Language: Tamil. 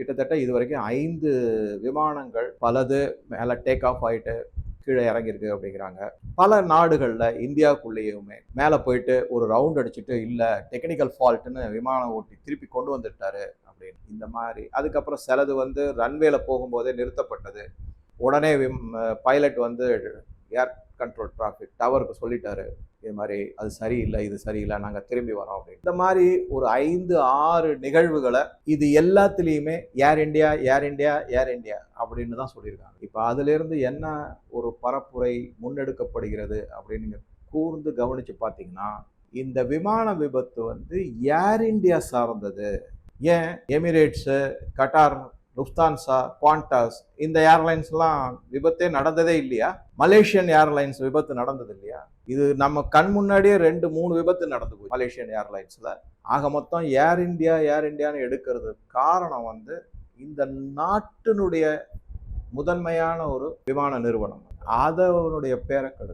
கிட்டத்தட்ட இது வரைக்கும் ஐந்து விமானங்கள் பலது மேலே டேக் ஆஃப் ஆயிட்டு கீழே இறங்கியிருக்கு அப்படிங்கிறாங்க. பல நாடுகளில் இந்தியாவுக்குள்ளேயுமே மேலே போயிட்டு ஒரு ரவுண்ட் அடிச்சுட்டு இல்லை டெக்னிக்கல் ஃபால்ட்டுன்னு விமானம் ஓட்டி திருப்பி கொண்டு வந்துட்டாரு அப்படின்னு. இந்த மாதிரி. அதுக்கப்புறம் சிலது வந்து ரன்வேல போகும்போதே நிறுத்தப்பட்டது. உடனே பைலட் வந்து ஏர் கண்ட்ரோல் டிராஃபிக் டவருக்கு சொல்லிட்டாரு. இது மாதிரி அது சரியில்லை இது சரியில்லை நாங்கள் திரும்பி வரோம் அப்படின்னு. இந்த மாதிரி ஒரு ஐந்து ஆறு நிகழ்வுகளை இது எல்லாத்துலேயுமே Air India Air India Air India அப்படின்னு தான் சொல்லியிருக்காங்க. இப்போ அதுலேருந்து என்ன ஒரு பரப்புரை முன்னெடுக்கப்படுகிறது அப்படின்னு நீங்கள் கூர்ந்து கவனித்து பார்த்தீங்கன்னா இந்த விமான விபத்து வந்து ஏர் இண்டியா சார்ந்தது. ஏன்? எமிரேட்ஸு கட்டார் லுப்தான்சா குவாண்டாஸ் இந்த ஏர்லைன்ஸ்லாம் விபத்தே நடந்ததே இல்லையா? மலேசியன் ஏர்லைன்ஸ் விபத்து நடந்தது இல்லையா? இது நம்ம கண் முன்னாடியே ரெண்டு மூணு விபத்து நடந்து போய் மலேசியன் ஏர்லைன்ஸில் ஆக மொத்தம் ஏர் இந்தியா ஏர் இந்தியான்னு எடுக்கிறது காரணம் வந்து இந்த நாட்டினுடைய முதன்மையான ஒரு விமான நிறுவனம். அதனுடைய பேரை கெடுக்கும்.